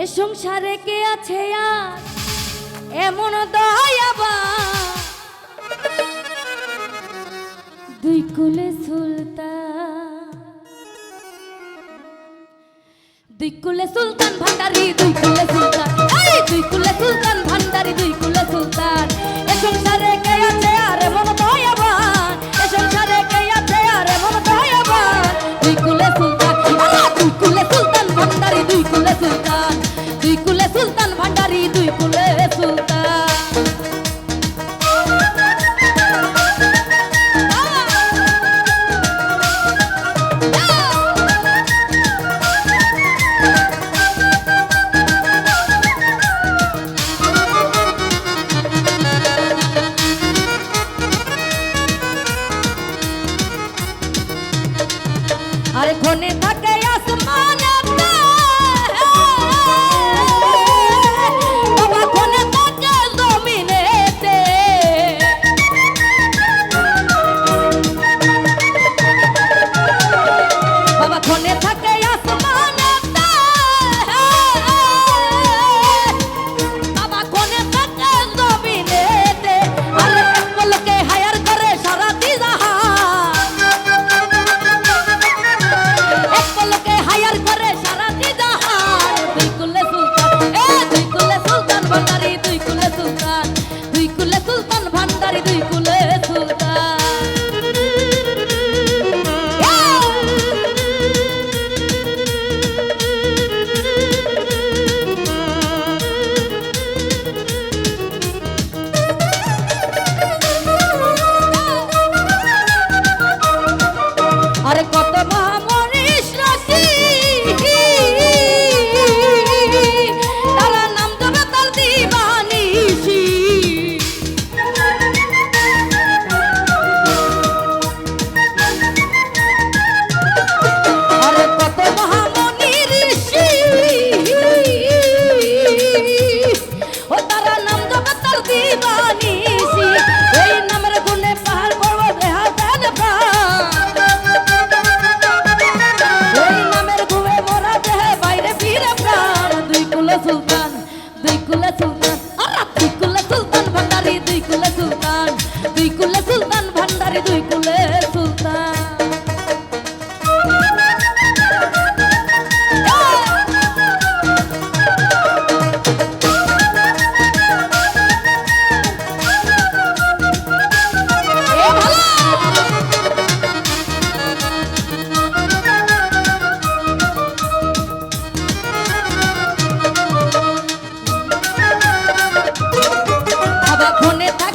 এ সংসারে কে আছে আর এমন দয়াবা দুই কুলে সুলতান। দুই কুলে সুলতান ভান্ডারি, দুই কুলে Thank you. তখন তা